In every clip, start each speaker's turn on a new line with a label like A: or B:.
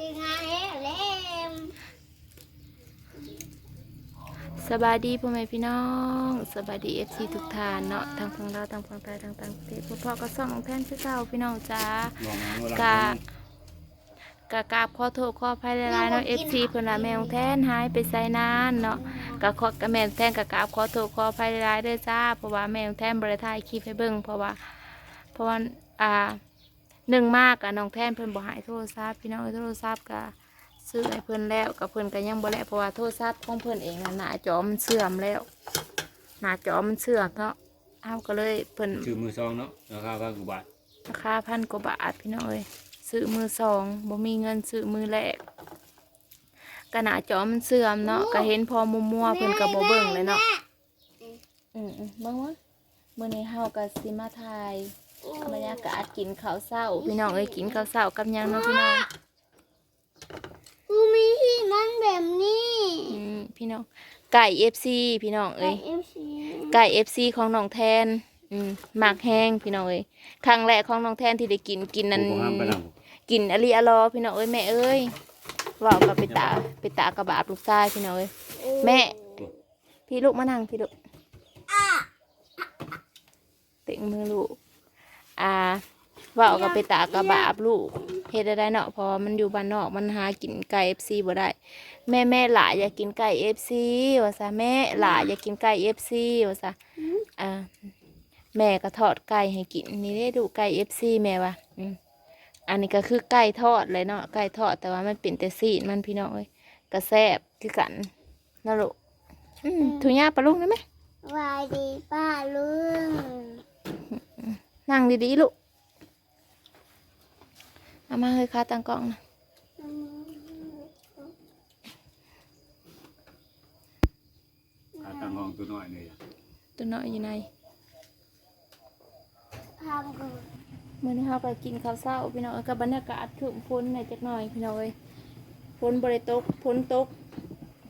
A: ที่งานเล่ม
B: สบายดีพ่อแม่พี่น้องสบายดีเอฟซีทุกท่านเนาะทางฝั่งลาวทางฝั่งไทยทางต่างประเทศพ่อพ่อก็ส่องของแทนคือเก่าพี่น้องจ้ากะกะกราบขอโทษขออภัยหลายๆเนาะเอฟซีเพิ่นว่าแม่ของแทนหายไปไสนานเนาะกะขอกะแม่ของแทนกะกราบขอโทษขออภัยหลายๆเด้อจ้าเพราะว่าแม่ของแทนบ่ได้ถ่ายคลิปให้เบิ่งเพราะว่าเพราะว่าอ่า หนึ่งมากอะน้องแทนเพิ่นบ่ใหายโทรศัพท์พี่น้องเอ้ยโทรศัพท์กะซื้อให้เพิ่นแล้วกับเพิ่นก็ยังบ่แล้วเพราะว่าโทรศัพท์ของเพิ่นเองน่ะหน้าจอมันเสื่อมแล้ว หน้าจอมันเสื่อมเนาะเอาก็เลยเพิ่น
C: คือมือซองเนาะราคาก็คือบาท
B: ราคาพันกว่าบาทพี่น้องเอ้ยซื้อมือสองบ่มีเงินซื้อมือแรกกระหน้าจอมันเสื่อมเนาะก็เห็นพอมัวๆเพิ่นก็บ่เบิ่งเลยเนาะอืมๆเบิ่งวะมื้อนี้เฮาก็สิมาถ่าย บรรยากาศกินข้าวเช้า พี่น้องเอ้ยกินข้าวเช้ากับหยังเนาะพี่น้อง
A: กูมีที่มันแบบนี้
B: อืมพี่น้องไก่ FC พี่น้อง
A: ไอ้
B: เอ้ย
A: เอฟซี
B: ไก่ FC ของน้องแทน อืมหมากแห้งพี่น้องเอ้ยครั้งแรกของน้องแทนที่ได้กินกินนั้น
C: ผู้ห้ามไปน
B: กินอลีอลอพี่น้องเอ้ยแม่เอ้ยเว่ากับไปตาไปตากระบาบลูกชายพี่น้องเอ้ยแม่ พี่ลูกมานั่งพี่ลูกเต็งมือลูก อ่าว่ากับไปตากระบาบลูกเฮ็ดได้เนาะเพอมันอยู่บ้านนอกมันหากินไก่เอฟซีบ่ได้ แม่แม่หลาอยากกินไก่เอฟซีว่าซะแม่หลาอยากกินไก่เอฟซีว่าซะอ่าแม่ก็ทอดไก่ให้กินนี่ได้ดูไก่เอฟซีแม่ว่าอือันนี้ก็คือไก่ทอดเลยเนาะไก่ทอดแต่ว่ามันเป็นแต่ซีนมันพี่น้องเอ้ยกระแซบคือกันนะลูกอืมถุงยาปลาลูกได้ไหม
A: วายดีป้าลุง
B: นั่งดีๆลูกเอามาเฮ้ยคาตังกล้องนะำ
C: ขาตั้งห้องตัวน้อยเลยอะ
B: ตัวน้อยอยู่ใน
A: ทำกู
B: เมื่อนี้เราไปกินข้าวเช้าพี่น้องเอ้ยกับบรรยากาศถึงพ้นในอยจักหน่อยพี่น้องเอ้ยพ้นบริตกพ้นตก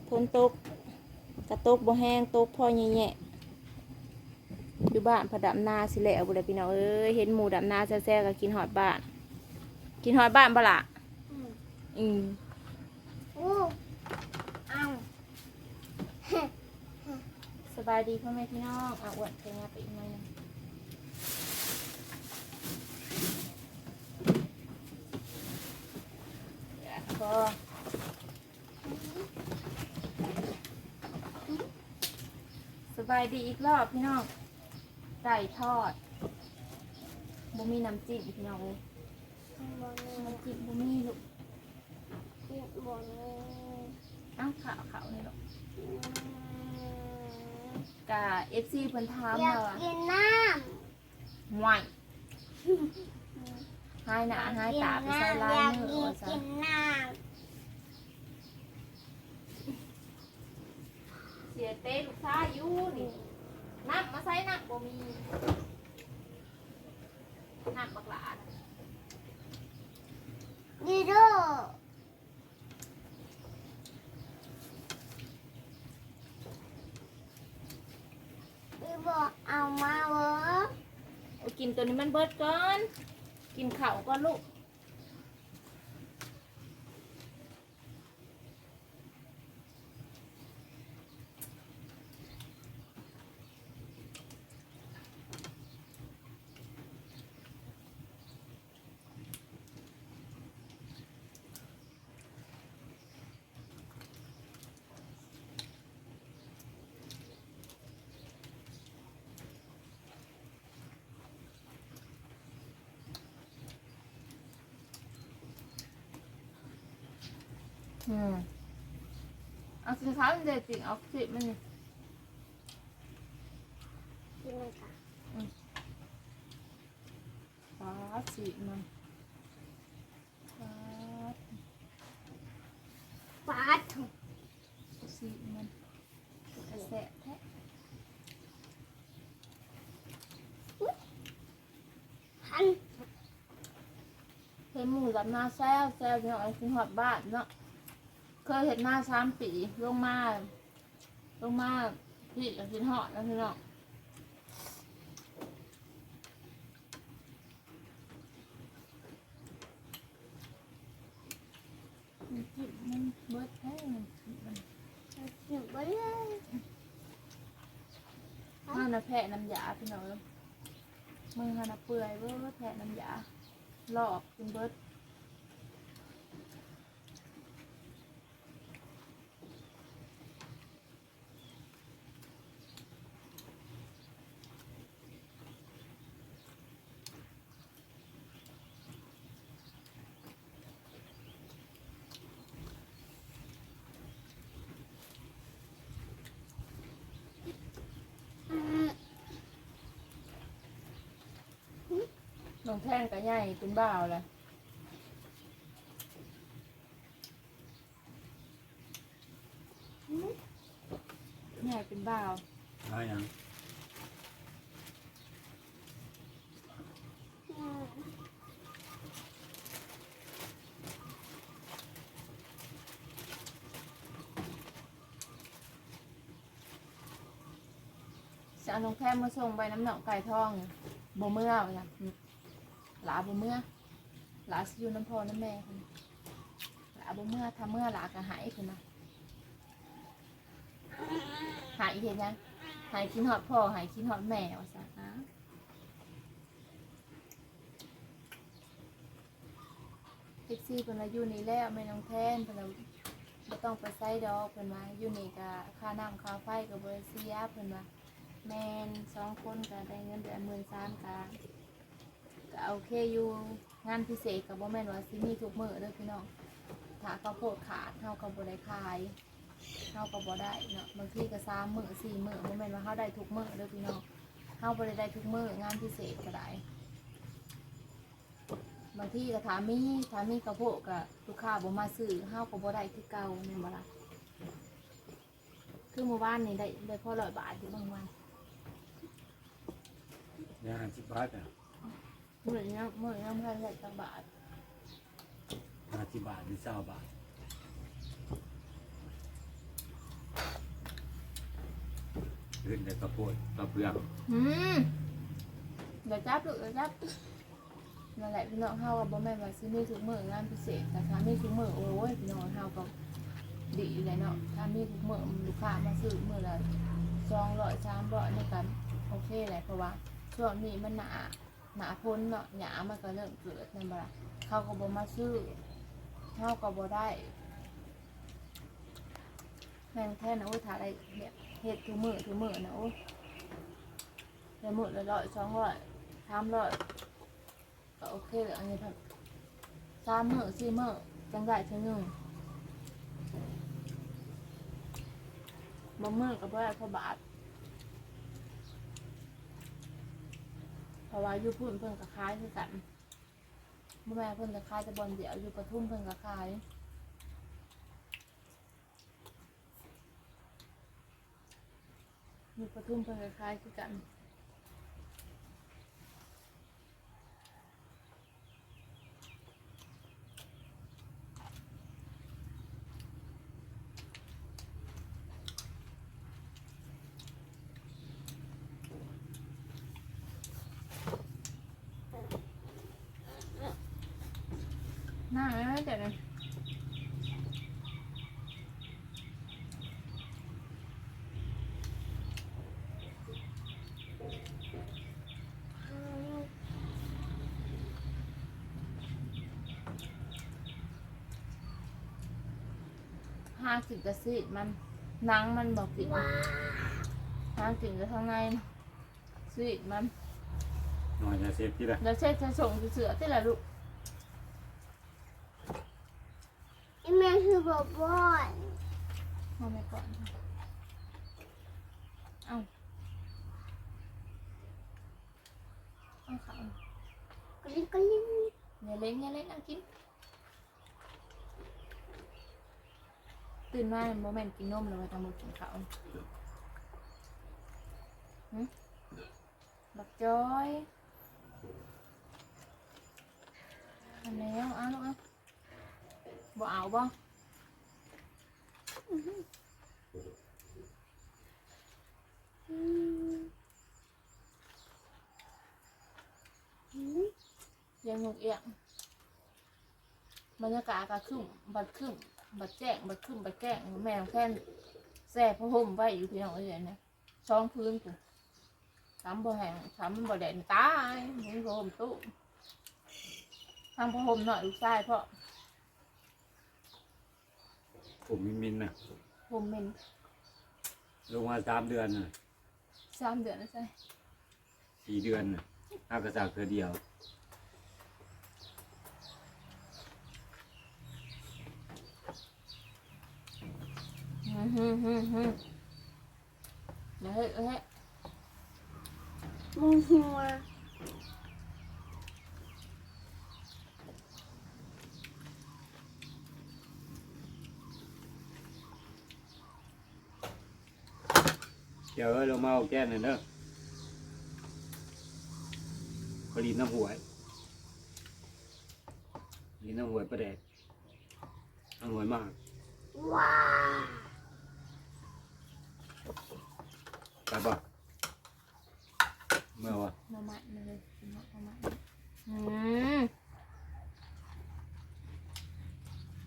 B: พ้นตกกระตกบ่แห้งตกพอแย่ๆ อยู่บ้านพอดำนาสิแหละบุรีพี่น้องเอ้ยเห็นหมูดำนาแซ่ๆก็กินหอดบ้าน กินหอดบ้านบ่ล่ะ
A: อืม
B: อืม
A: อู้เอา
B: สบายดีพ่อแม่พี่น้องอะอวดเพลงไปอีกหน่อยหนึงเดี๋ยวพอสบายดีอีกรอบพี่น้อง ไก่ทอดบ่มีน้ำจิ้มพี่น้องเลย
A: บนนี้
B: น้ำจิ้มบ่มีลูก
A: บนนี้
B: เอ้าวขาวขาวนี่ลูกกะเอฟซีเพิ่นถาม
A: อยาก
B: ว่า
A: กินน้
B: ห่วยำหายหน้าหายตาไปใส่ลาย
A: อยาก
B: มือ
A: กิน
B: ว่าซะ
A: กินน้
B: เสียเต้ลูกชายอยู่นี่ นักมาใส่นักบ่มีนักบักหลาน่ะำ
A: ดีดูดีบอกเอามาเวอ
B: เอากินตัวนี้มันเบิดก่อน กินข้าวก่อนลูก อืมเอาสีขาวมันเด็ดจริงเอาสีมันนี่
A: กินเลยค่ะ
B: ฟ้าสีมันฟ้า
A: ฟาดถุง
B: สีมันกระแสะแท้
A: พัน
B: เห็นหมูกับหน้าแซวแซวพี่น้องไอ้กินหอดบ้านเนาะเค ยเห็นหน้าสามปีลงมาลงมาพี่กับกินหอดนะพี่น้องเบิดแท้มัน
A: หนึ่งไปเลย
B: ห้านะแพะน้ำยาพี่น้องมือห้านะเปื่อยเบิดแพะน้ำยาลอกกินเบิด น้องแท่งกับใหญ่เป็นบ่าวเลยใหญ่เป็นบ่าว
C: ได้ยัง
B: จะเอาน้องแท่งมาส่งไปน้ำหนองไก่ทองบ่เมื่อจ้ะ หลาบ่เมื่อหลาสิอยู่น้ำพอน้ำแม่คนหลาบ่เมื่อทำเมื่อหลาก็หายคนนะหายเห็นยังหายคิดฮอดพ่อหายคิดฮอดแม่ว่าซะอ้าวแท็กซี่เพิ่นว่าอยู่นี่แล้วแม่น้องแทนเพิ่นว่าบ่ต้องไปไสดอกเพิ่นว่าอยู่นี่ก็ค่าน้ำค่าไฟก็บ่ได้เสียเพิ่นว่าแมนสองคนก็ได้เงินเดือนหมื่นสามก็ ก็โอเคอยู่งานพิเศษกับบ่แม่นว่าสิมีทุกมื้อเด้อพี่น้องถ้าข้าวโพดขาดเฮาก็บ่ได้ขายเฮาก็บ่ได้เนาะบางทีก็สามมื้อสี่มื้อบ่แม่นว่าเฮาได้ทุกมื้อเด้อพี่น้องเฮาบ่ได้ได้ทุกมื้องานพิเศษก็ได้บางทีก็ถามีถามีข้าวโพดก็ลูกค้าบ่มาซื้อเฮาก็บ่ได้คือเก่าแม่นบ่ล่ะคือเมื่อวานนี่ได้ได้พอร้อยบาทอยู่บางวัน
C: ยาสิบบาทอะ
B: มื่อนี้มื่อนี้พันใส่ตบาท
C: ห้าสิบบาทหรือเศร้าบาทขึ้นแต่กระโพดกระเบื้อง
B: อืมเดี๋ยวจับลูกเดี๋ยวจับนั่นแหละพี่น้องเฮาว่าบ่แม่นว่าซื้อมีทุกมื้องานพิเศษแต่ถ้ามีทุกมื้อโอ้ยพี่น้องเฮาก็ดีเลยเนาะถ้ามีทุกมื้อลูกค้ามาซื้อมื้อละสองร้อยสามร้อยนี่กันโอเคแหละเพราะว่าช่วงนี้มันหนา หนาพ้นเนาะหยามันก็เริ่มเกิดนั่นบ่ล่ะเขาก็บ่มาซื้อเฮาก็บ่ได้แม่งแท้นะโอ้ยถ้ายอะได้เนี่ยเฮ็ดทุกมื้อทุกมื้อนะโอ้ยเดี๋ยวหมดละร้อยสองร้อยสามร้อยก็โอเคเลยอันนี้ครับสามมือสี่มือจังได้เท่านึงบางมื้อก็บ่ได้พอบาท เพราะว่าอยู่พุ่นเพิ่นก็ขายคือกันบ่แม่เพิ่นก็ขายแต่บอลเดียวอยู่ปทุมเพิ่นก็ขายอยู่ปทุมเพิ่นก็ขายคือกัน น่าเดี๋ยวนะห้าสิบกระสิมันหนังมันบอกสิ
A: ว้า
B: ห้าสิบกระทางในสิมัน
C: หน่อยจะเซฟที่ละ
B: แล้วเช็ดจะส่งเสือที่ละลูก
A: ไอแม่คือ บอกบอย
B: เอาไปก่อนเอาเอาเขา
A: กลิ้งกลิ้ง
B: อย่าเล่นอย่าเล่นเอากิน ตื่นมาโมเมนต์กินนมแล้วไปทำบุญกินข้าวหึบักจอยอันแล้วเอาลูกเอาบ่เอาบ่
A: อืมอืม
B: ยังหนุกเอียงบรรยากาศก็ขึ้นบัดขึ้นบัดแจ้งบัดขึ้นบัดแจ้งแม่แค่แซ่ผ้าห่มไว้อยู่พี่น้องเอ้ยนะช่องพื้นกูทำบ่แห้งทำบ่แดดตายมึงผ้าห่มตู้ทำผ้าห่มหน่อยลูกชายเพราะ
C: ผมมินมินน่ะ
B: ห่มเป็น
C: ลงมาสามเดือนน่ะ
B: สามเดือนแล้วใช่
C: สี่เดือนน่ะห้ากระจากเธอเดียว
B: ฮึ่มฮึ่มฮึ่มฮึ่มเดี๋ยวเฮ้ยเฮ้ย
A: มึงหัว
C: เดี๋ยวเอ้ยลงมาเอาแก้นหน่อยเด้อพอดีน้ำหวยดีน้ำหวยประเด็ดน้ำหวยมาก
A: ว้า
C: ไปปะเมื่อวะ
B: หน่อไม้มาเลยนหน่อไม้อืม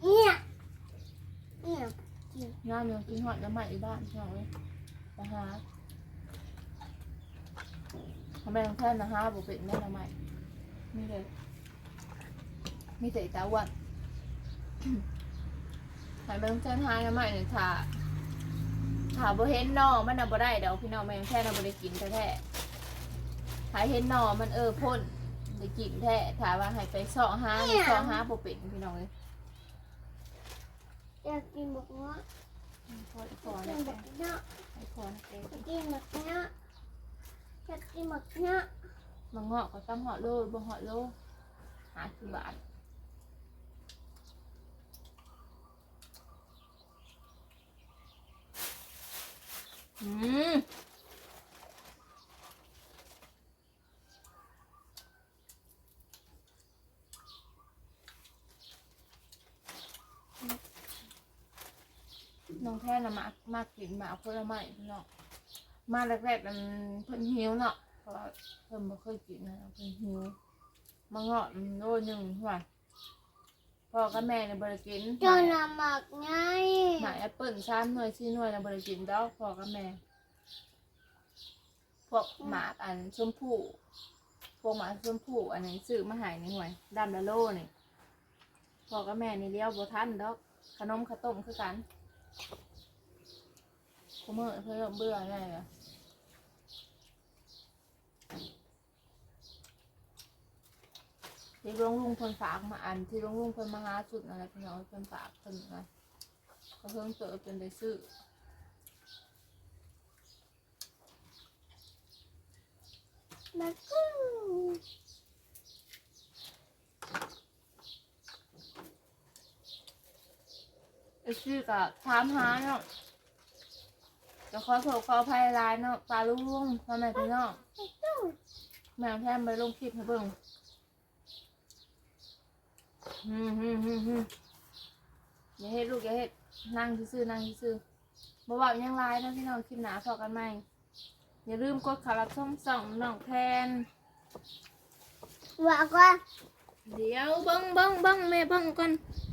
A: เนี่ยเนี่ย
B: งานยังกินหอดหน่อไม้อยู่บ้านพี่น้องเลยไปหาทำไมต้องแท่นนะฮะบุเป็นแม่หน่อไม้มีเลยมีแต่อีตาอ้วันทำไมต้องแท่นหาหน่อไม้เนี่ยถ้าถ้าบ่เห็นหน่อมันน่ะบ่ได้เดี๋ยวพี่น้องแม่งแท่น่ะบ่ได้กินแท้ๆถ้าเห็นหน่อมันเออพ่นได้กินแท้ถ้าว่าให้ไปเสาะหานี่เสาะหาบ่เป็นพี่น้องเลย
A: อยากกินหมกเนาะ
B: พอพ
A: อ
B: อยา
A: ก
B: แล้
A: กิ
B: วน
A: หมกเนาะ
B: ให้พอนะเต้
A: อยากกินหมกเนาะอยากกินหมกเนาะ
B: มังเหาะก็ต้องเหาะโลบ่เหาะโลหาสิบบาทอืมน้อง แท่น่ะมากมากกินหมากผลไม้พี่น้องมาแรกๆมันเพิ่นหิวเนาะเพราะว่าเพิ่นบ่เคยกินนะเพิ่นหิวมาเงาะมันโลหนึงว่าพ่อกับแม่เนี่ยบ่ได้กิน
A: เจอหน้ำหมักไง
B: หมากแอปเปิ้ล3หน่วย4หน่วยน่ะบ่ได้กินดอกพ่อกับแม่พวกหมากอันชมพู่พวกหมากชมพู่อันนี้ซื้อมาใหายนี่หน่วยดำละโลนี่พ่อกับแม่นี่เลี้ยวบ่ทันดอกขนมข้าวต้มคือกัน คุมื้อเพิ่นเบื่อได้เลยที่ลุงลุงเพิ่นฝากมาอันที่ลุงลุงเพิ่นมาหาสุดอะไรพี่น้องเพิ่นฝากเพิ่นนะเขาเพิ่งเจอเป็นได้ซื้อ
A: มากู้
B: ไอ้ชื่อกับถามหาเนาะ จะขอโทษขออภัยหลายเนาะปลาลุงลุงพ่อแม่พี่น้อง
A: ตู้
B: แม่แทมไปลงคลิปให้เบิ่งฮึมฮึมฮึมฮึมอย่าเฮ็ดลูกอย่าเฮ็ดนั่งซื่อๆนั่งซื่อๆบ่เว้าหยังหลายเนาะพี่น้องคลิปหน้าพอกันใหม่อย่าลืมกดขารับช่องส่องน้องแทน
A: ว่าก่อน
B: เดี๋ยวเบิ่งเบิ่งเบิ่งแม่เบิ่งก่อน
A: ว